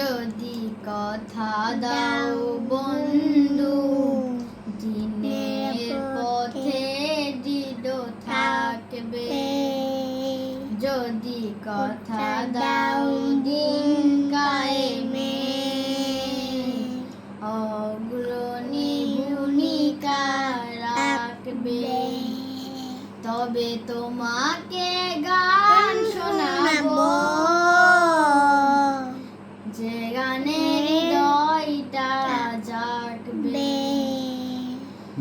যদি কথা দাও বন্ধু দিনের পথে দৃঢ় থাকবে। যদি কথা দাও দিন কায়েমে। অগ্রণী ভূমিকা রাখবে। তবে তোমাকে গান শোনাবো।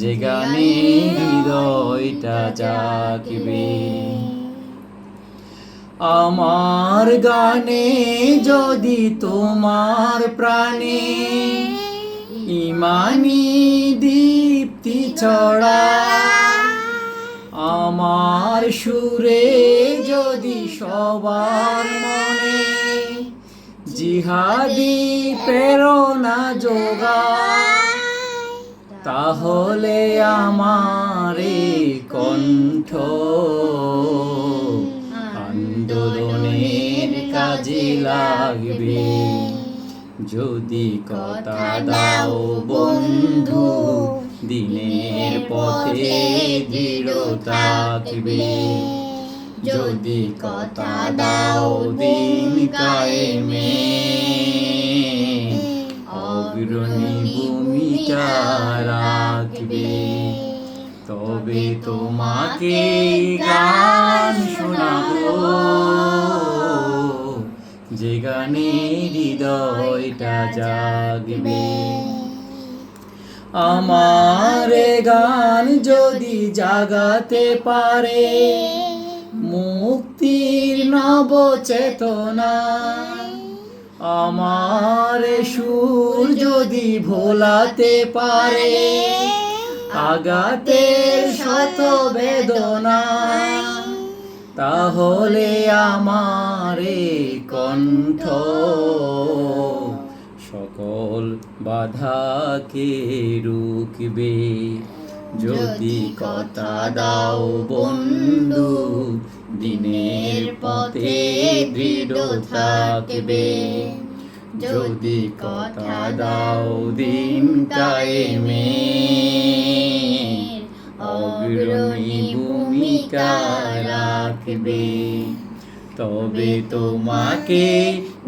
যে গানে হৃদয়টা জাগবে। আমার গানে যদি তোমার প্রাণে ইমানি দীপ্তি ছড়া আমার সুরে যদি সবার মনে জিহাদি প্রেরণা যোগায়। তাহলে আমার কণ্ঠ আন্দোলনের কাজে লাগবে। যদি কথা দাও বন্ধু, দিনের পথে দৃঢ় থাকবে। যদি কথা দাও দিন কায়েমে রাখবে। তবে তোমাকে গান শোনাবো। যে গানে হৃদয়টা জাগবে। আমার গান যদি জাগাতে পারে, মুক্তির নব চেতনা আমার এ সুর যদি ভোলাতে পারে আগাতের শত বেদনা, তাহলে আমার কণ্ঠ সকল বাধাকে রুখবে। যদি কথা দাও বন্ধু, দিনের পথে দৃঢ় থাকবে। যদি কথা দাও দিন কায়েমে অগ্রণী ভূমিকা রাখবে তবে তোমাকে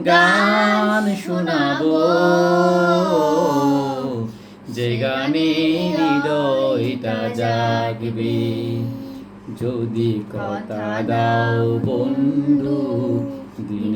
গান শোনাবো, যে গানে হৃদয়টা জাগবে। যদি কথা দাও বন্ধু দিনের